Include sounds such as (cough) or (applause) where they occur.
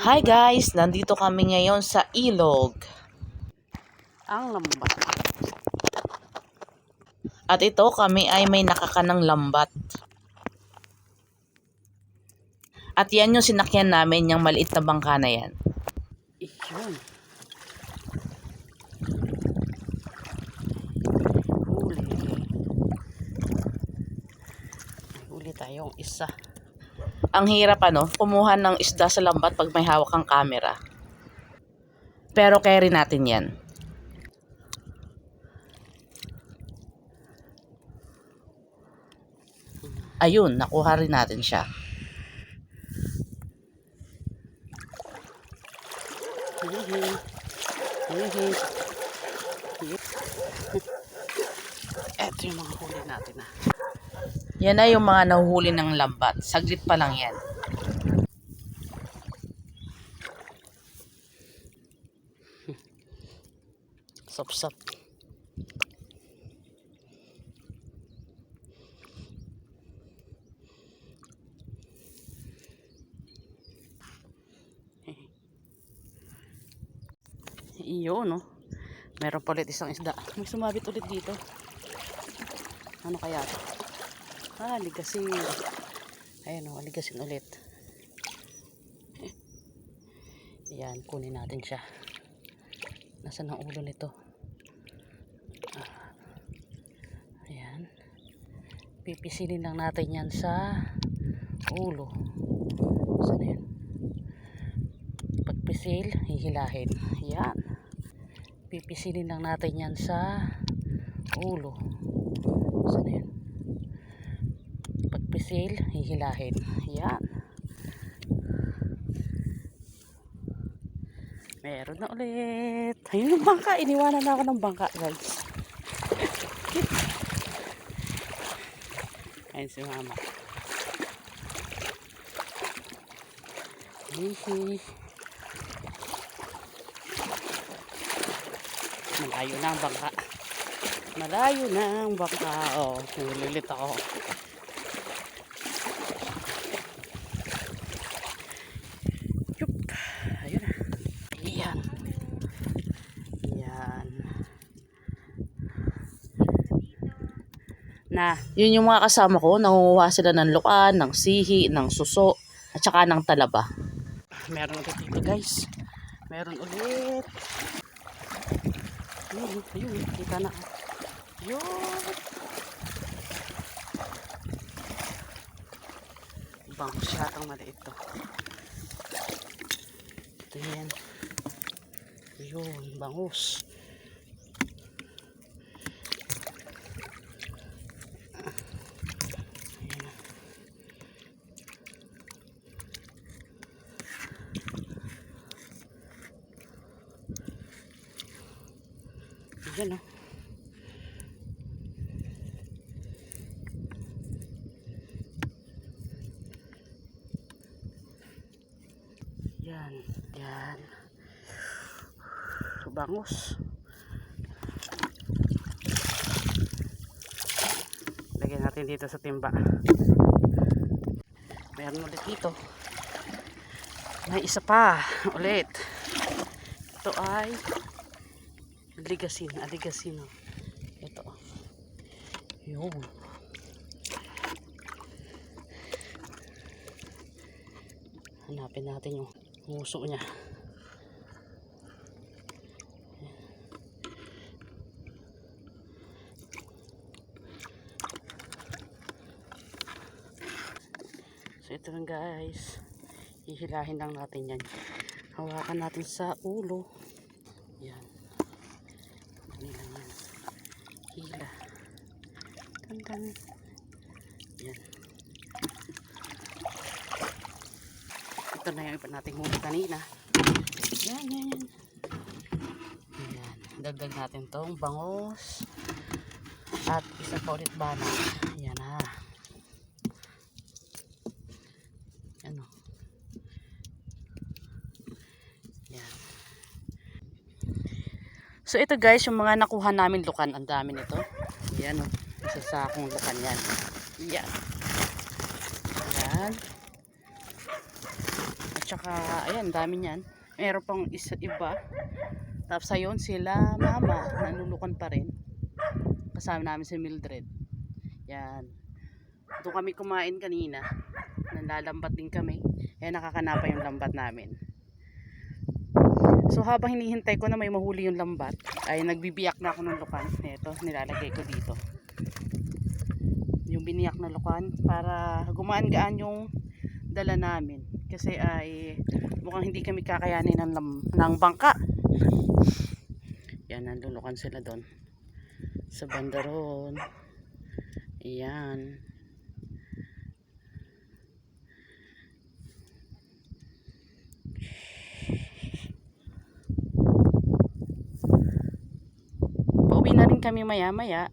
Hi guys! Nandito kami ngayon sa ilog. Ang lambat. At ito kami ay may nakakanang lambat. At yan yung sinakyan namin, yung maliit na bangka na yan. Iyon. Huli. Huli tayong isa. Ang hirap ano, kumuha ng isda sa lambat pag may hawak kang camera. Pero carry natin yan. Ayun, nakuha rin natin siya. Eto yung mga huli natin ah. Yan na yung mga nahuhuli ng lambat. Saglit pa lang yan. (laughs) Sop-sop. (laughs) Iyo, no? Meron pa ulit isang isda. May sumabit ulit dito. Ano kaya to? Ah, ligasin. Ayan o, ligasin ulit. Ayan, kunin natin siya. Nasaan ang ulo nito? Ah. Ayan. Pipisilin lang natin yan sa ulo. Saan yan? Pagpisil, hihilahin. Ayan. Pipisilin lang natin yan sa ulo. Saan yan? Pagpisil, hihilahin. Ayan. Meron na ulit. Ayun yung bangka. Iniwanan na ako ng bangka, guys. (laughs) Ayun si mama. Hihi. Malayo na ang bangka. Malayo na ang bangka. Oh, nulilit ako. Yup. Ayun na. Yan. Yan. Na. Yun yung mga kasama ko, nangunguha sila ng lukan, ng sihi, ng suso, at saka ng talaba. Meron ulit dito guys. Meron ulit. Ayun, ayun, kita na. Yun. Bangus yatang maliit to. Ito yan. Yun, bangus. Yan oh. Yan, yan. Lagyan natin dito sa timba. Meron ulit dito. May isa pa ulit. Ito ay Aligasin, aligasin. oh. Ito. Yun. Hanapin natin yung muso niya. So ito lang guys. Hihilahin lang natin yan. Hawakan natin sa ulo. Yan. Hila yan. Hila. Tantan. Yan. Ito na yung iba nating huli kanina. Yan, yan, yan. Yan. Dagdag natin tong bangos. At isa pa ulit bana. Yan ha. Yan o. Yan. So ito guys, yung mga nakuha namin lukan, ang dami nito. Yan o. Isa sa akong lukan yan. Yan. Yan. At Tsaka, ayan, dami niyan. Meron pang isa iba. Tapos ayun, sila mama, nanulukan pa rin. Kasama namin si Mildred. Yan. Doon kami kumain kanina. Nalalambat din kami. Eh, nakakanapa yung lambat namin. So, habang hinihintay ko na may mahuli yung lambat, ay nagbibiyak na ako ng lukan. Ito, nilalagay ko dito. Yung biniyak na lukan para gumaan-gaan yung dala namin. Kasi ay mukhang hindi kami kakayanin ng, ng bangka. Yan, nandulukan sila doon. Sa bandaron. Ayan. Pauwi na rin kami maya-maya.